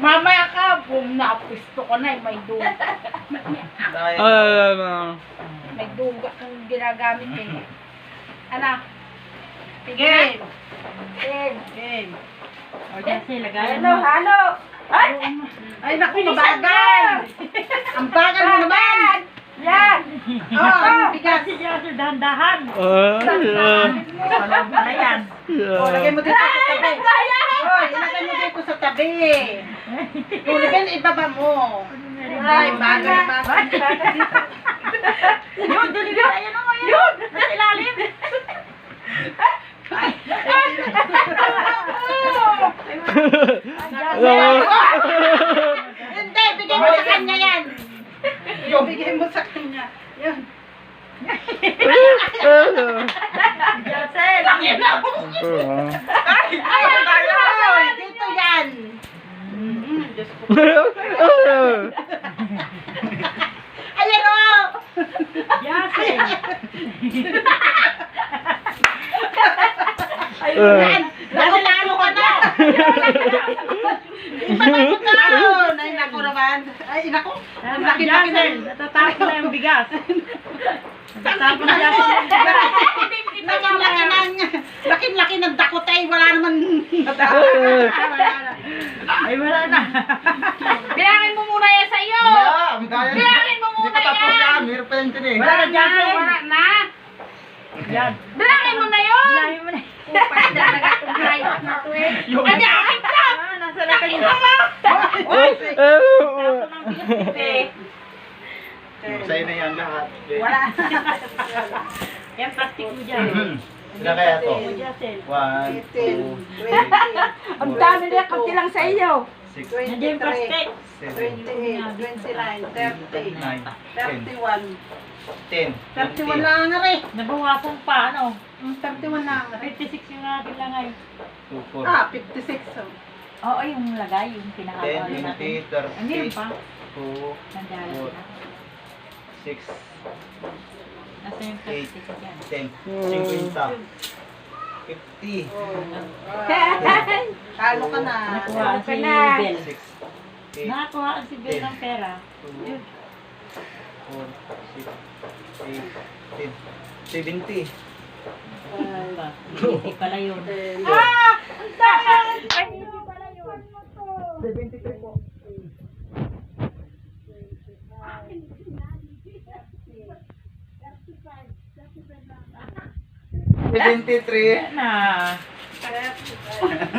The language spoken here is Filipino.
Mamaya ka, boom na, pwesto ko na, eh, may duga. Ano? May duga kang ginagamit eh. Ano? Game. Game. Game. O, Jesse, lagayan Halo, mo. halo. Ay! Ay, naku, mabagal. Ang bagal mo naman. Yan. Oh, ang bigas. Si Jesse, dahan-dahan. Ah, yeah. Palog na yan. Oh, lagay mo dito sa tabi. Oh, ilagay mo dito sa tabi. Tulipin, ibaba mo. Ay, bagal, bagal. Yun, dali na. Ayan o, ayan. Yun! Nasa ilalim. Hindi, bigay mo sa kanya yan. Bigay mo sa kanya. Yan. Jesse, Ay, ay, ay, dito yan. Mm, Diyos ko. Ayan o. Jesse. Yan. Nakulalo ka na. Ibaba mo doon. Ay, naku naman. Ay, naku. Ang laki-laki na. Natatapon na yung bigas. Natatapon na Jesse. Laki-laki ng, laki-laki ng dakot ay wala naman. Ay, wala na. Bilangin mo muna yan sa iyo. Bilangin mo Hindi muna pa tapos yan. yan. Meron pa yan dun eh. Wala na. Wala na. Yan. Bilangin mo na yun. Bilangin mo na. Hayop na eh. Ano, akin ka. Ah, nasa na kayo. Eh. Sa'yo na yan lahat. Wala. Yan, plastic mo dyan. Ilan kaya to? One, two, Ang dami niya, konti lang sa iyo. six, plastic. 28, 29, 30, nine, ten. 31. Ten. 31 lang nga rin. Nabawasan pa, ano? Mm, 31 lang nga rin. 56 yung ating langay. Two, four. Ah, 56. Oh. Oo, yung lagay, yung Ten, pinakawala twenty, natin. thirty, Ano yun pa? two, Nandala four, na. six, Nasa yung plastic dyan. ten, cinquenta, fifty, Talo ka na. Nakuha si ka na. Bel. six, eight, Nakakuha si Bel ng pera. two, four, six, eight, ten, seventy. Diba? Hindi pala yun. Ah! Ang dami! 23 na.